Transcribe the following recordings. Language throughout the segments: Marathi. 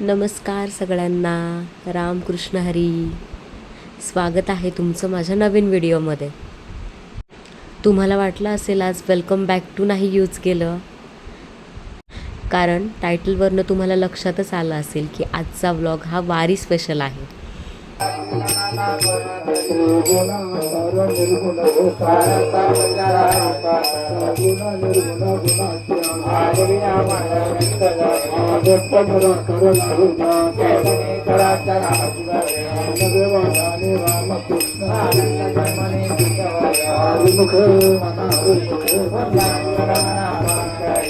नमस्कार सगळ्यांना. रामकृष्ण हरी. स्वागत आहे तुमचं माझ्या नवीन व्हिडिओमध्ये. तुम्हाला वाटलं असेल आज वेलकम बॅक टू नाही यूज केलं. कारण टायटलवरनं तुम्हाला लक्षातच आलं असेल की आजचा व्लॉग हा वारी स्पेशल आहे. నిర్గుణ నిర్గుణ గుణాఖ్యాదేవాని రామకృష్ణ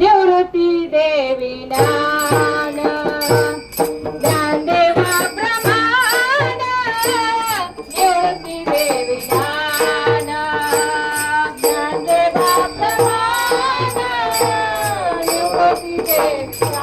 निवृत्ती देवी ज्ञान ज्ञानदेवा प्रमाण निवृत्ती देवी ज्ञान ज्ञानदेवा प्रमाण निवृत्ती देवी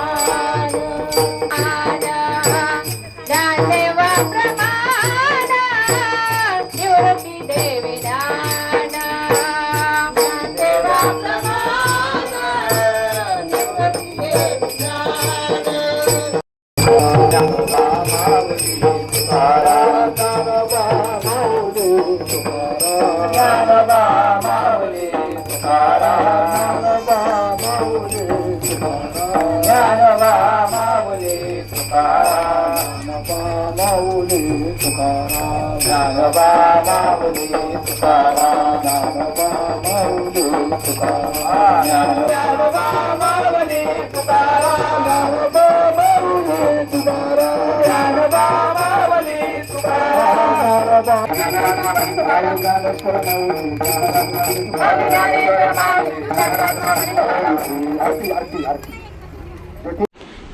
Tukaram, Tukaram,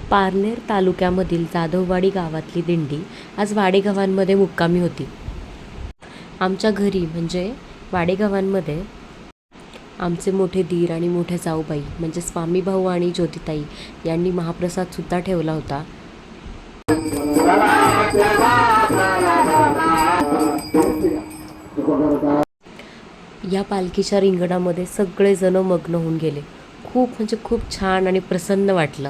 पारनेर तालुक्यामधील जाधववाडी गावातली दिंडी आज वाडेगावांमध्ये मुक्कामी होती. आमच्या घरी म्हणजे वाडेगावांमध्ये आमचे मोठे दीर आणि मोठे जाऊबाई म्हणजे स्वामी भाऊ आणि ज्योतिताई यांनी महाप्रसाद सुद्धा ठेवला होता. या पालखीच्या रिंगणामध्ये सगळेजण मग्न होऊन गेले खूप म्हणजे खूप छान आणि प्रसन्न वाटलं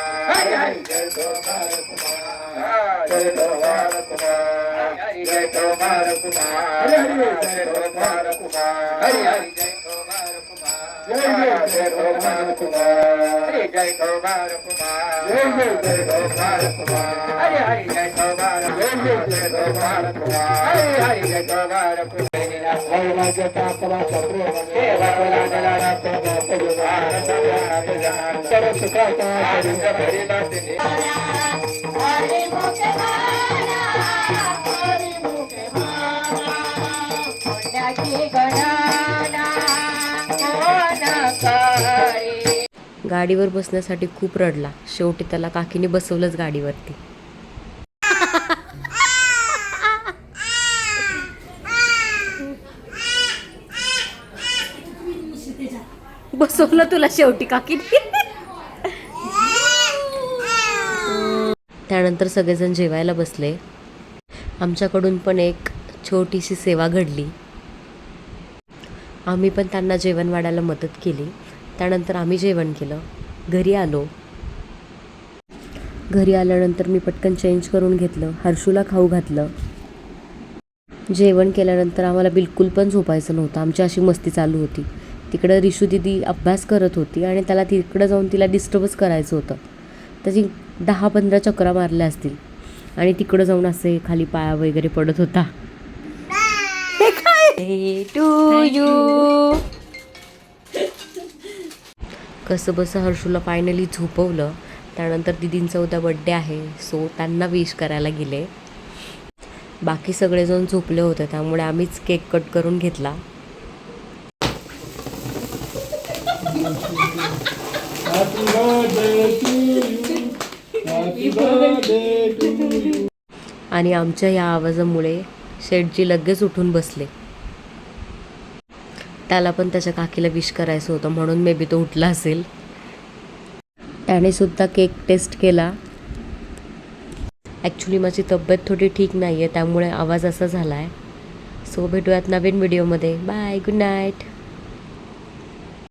జయ కుమార్ కుమార్ జయ కుమార్ కుమార్ జయ కుమార్ కుమార్ జయ కుమార్ కుమార్ హరి హరి జయ కుమార్ जय गोपाल कुमार जय जय कुमार हरे जय कुमार जय गाडीवर बसण्यासाठी खूप रडला. शेवटी त्याला काकीने बसवलंच गाडीवरती. बसवलं तुला शेवटी काकीने? त्यानंतर सगळेजण जेवायला बसले. आमच्याकडून पण एक छोटीशी सेवा घडली. आम्ही पण त्यांना जेवण वाढायला मदत केली. त्यानंतर आम्ही जेवण केलं. घरी आलो. घरी आल्यानंतर मी पटकन चेंज करून घेतलं. हर्षूला खाऊ घातलं. जेवण केल्यानंतर आम्हाला बिलकुल पण झोपायचं नव्हतं. आमची अशी मस्ती चालू होती. तिकडं रिशू दिदी अभ्यास करत होती आणि त्याला तिकडं जाऊन तिला डिस्टर्बच करायचं होतं. त्याची दहा पंधरा चक्रा मारल्या असतील. आणि तिकडं जाऊन असे खाली पाया वगैरे पडत होता. टू यू कसं बसं हर्षूला फायनली झोपवलं. त्यानंतर दिदींचा उद्या बड्डे आहे सो त्यांना विश करायला गेले. बाकी सगळेजण झोपले होते त्यामुळे आम्हीच केक कट करून घेतला. आणि आमच्या या आवाजामुळे शेठजी लगेच उठून बसले. त्याला पण त्याच्या काकीला विश करायचं होतं म्हणून मे बी तो उठला असेल. त्याने सुद्धा केक टेस्ट केला. ॲक्च्युली माझी तब्येत थोडी ठीक नाही आहे त्यामुळे आवाज असा झाला आहे सो भेटूयात नवीन व्हिडिओमध्ये बाय गुड नाईट